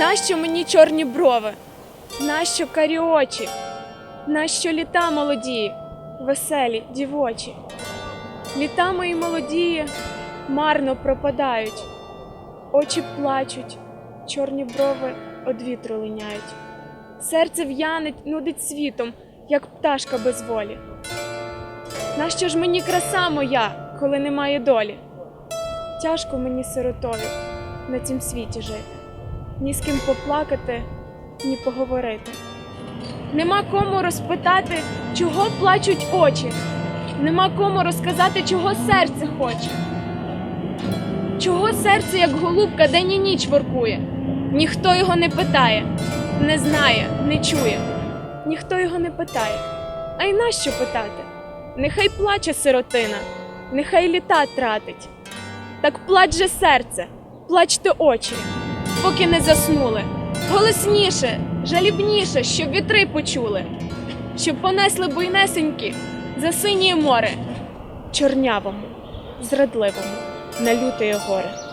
Нащо мені чорні брови? Нащо карі очі? Нащо літа молоді, веселі, дівочі? Літа мої молодії марно пропадають, очі плачуть, чорні брови од вітру линяють. Серце в'янить, нудить світом, як пташка без волі. Нащо ж мені краса моя, коли немає долі? Тяжко мені сиротою на цім світі жити, ні з ким поплакати, ні поговорити. Нема кому розпитати, чого плачуть очі, нема кому розказати, чого серце хоче. Чого серце, як голубка, день і ніч воркує? Ніхто його не питає, не знає, не чує, ніхто його не питає. А й нащо питати? Нехай плаче сиротина, нехай літа тратить. Так плач же серце, плачте очі, поки не заснули. Голосніше, жалібніше, щоб вітри почули, щоб понесли буйнесенькі за синє море, чорнявому, зрадливому, на лютеє горе.